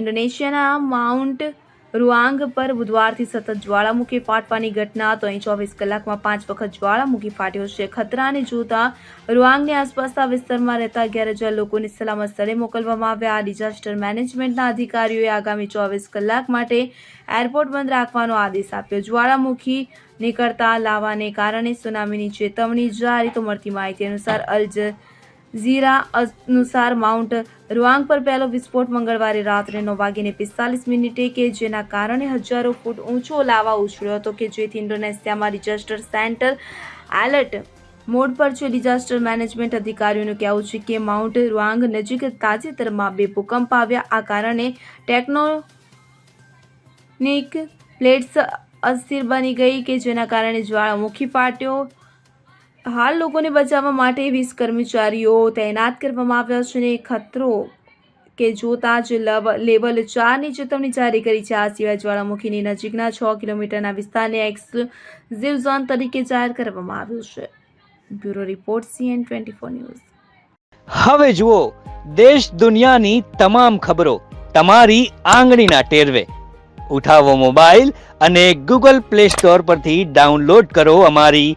ઇન્ડોનેશિયાના mount રૂઆંગ પર બુધવારથી સતત જ્વાળામુખી ફાટવાની ઘટના તો અહીં ચોવીસ કલાકમાં પાંચ વખત જ્વાળામુખી ફાટ્યો છે. ખતરાને જોતા રૂઆંગની આસપાસના વિસ્તારમાં રહેતા અગિયાર હજાર લોકોને સલામત સ્થળે મોકલવામાં આવ્યા. આ ડિઝાસ્ટર મેનેજમેન્ટના અધિકારીઓએ આગામી ચોવીસ કલાક માટે એરપોર્ટ બંધ રાખવાનો આદેશ આપ્યો. જ્વાળામુખી નીકળતા લાવાને કારણે સુનામીની ચેતવણી જારી. તો મળતી માહિતી અનુસાર અલ ઝીરા અનુસાર માઉન્ટ રૂઆંગ પર પહેલો વિસ્ફોટ મંગળવારે રાત્રે નવ વાગીને પિસ્તાલીસ મિનિટે કે જેના કારણે હજારો ફૂટ ઊંચો લાવા ઉછળ્યો હતો કે જેથી ઇન્ડોનેશિયામાં ડિઝાસ્ટર સેન્ટર એલર્ટ મોડ પર છે. ડિઝાસ્ટર મેનેજમેન્ટ અધિકારીઓનું કહેવું છે કે માઉન્ટ રૂઆંગ નજીક તાજેતરમાં બે ભૂકંપ આવ્યા. આ કારણે ટેકનોનિક પ્લેટ્સ અસ્થિર બની ગઈ કે જેના કારણે જ્વાળામુખી ફાટ્યો. હાલ લોકોને બચાવવા માટે વીસ કર્મચારીઓ તૈનાત કરવામાં આવ્યા છે અને ખતરો કે જોતા જ લવ- લેવલ ચારની ચેતવણી જારી કરી છે. આ સિવાય જ્વાળામુખીની નજીકના છ કિલોમીટરના વિસ્તારને એક્સક્લુઝિવ ઝોન તરીકે જાહેર કરવામાં આવ્યો છે. Bureau report CN twenty four news. હવે જુઓ દેશ દુનિયાની તમામ ખબરો તમારી આંગળીના ટેરવે. ઉઠાવો મોબાઈલ અને ગૂગલ પ્લે સ્ટોર પરથી ડાઉનલોડ કરો અમારી